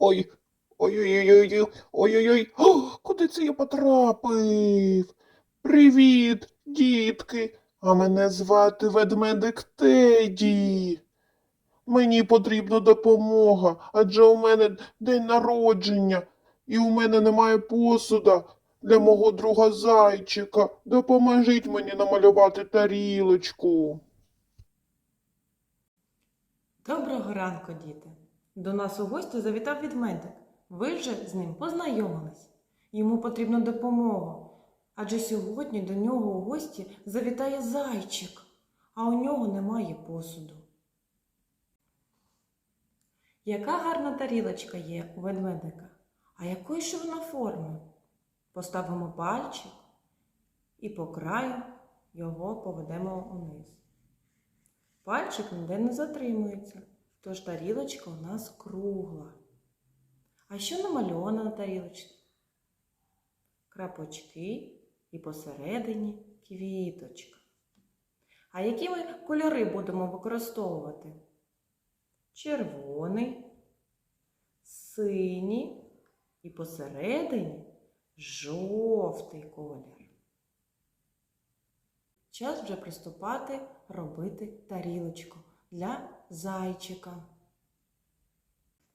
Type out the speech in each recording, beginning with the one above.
Ой. Ой-ой-ой. Ой-ой-ой. Куди це я потрапив? Привіт, дітки. А мене звати ведмедик Теді. Мені потрібна допомога, адже у мене день народження, і у мене немає посуда для мого друга зайчика. Допоможіть мені намалювати тарілочку. Доброго ранку, діти! До нас у гості завітав відмедик. Ви вже з ним познайомились. Йому потрібна допомога. Адже сьогодні до нього у гості завітає зайчик, а у нього немає посуду. Яка гарна тарілочка є у ведмедика? А якої ж вона форми? Поставимо пальчик і по краю його поведемо униз. Пальчик ніде не затримується, тож тарілочка у нас кругла. А що намальовано на тарілочці? Крапочки і посередині квіточка. А які ми кольори будемо використовувати? Червоний, синій і посередині жовтий колір. Час вже приступати робити тарілочку для зайчика.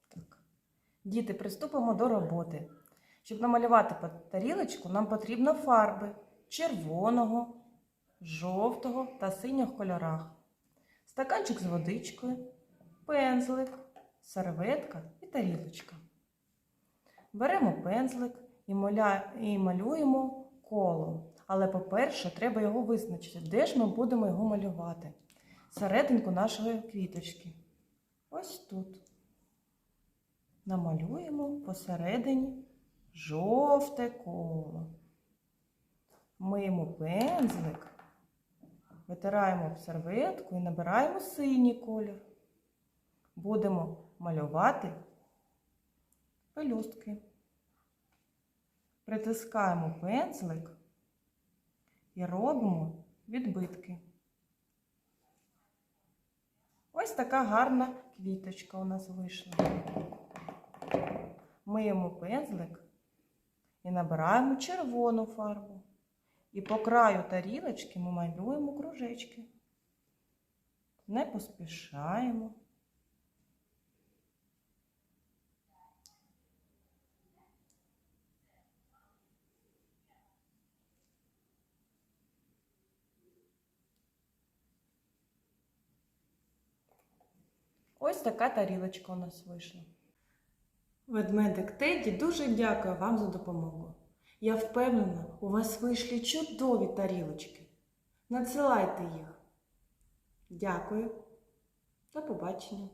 Так. Діти, приступимо до роботи. Щоб намалювати тарілочку, нам потрібно фарби червоного, жовтого та синього кольорах. Стаканчик з водичкою, пензлик, серветка і тарілочка. Беремо пензлик і, маля... і малюємо коло. Але, по-перше, треба його визначити, де ж ми будемо його малювати. Серединку нашої квіточки. Ось тут. Намалюємо посередині жовте коло. Миємо пензлик, витираємо об серветку і набираємо синій колір. Будемо малювати пелюстки. Притискаємо пензлик і робимо відбитки. Ось така гарна квіточка у нас вийшла. Миємо пензлик і набираємо червону фарбу. І по краю тарілочки ми малюємо кружечки. Не поспішаємо. Ось така тарілочка у нас вийшла. Ведмедик Теді дуже дякую вам за допомогу. Я впевнена, у вас вийшли чудові тарілочки. Надсилайте їх. Дякую. До побачення.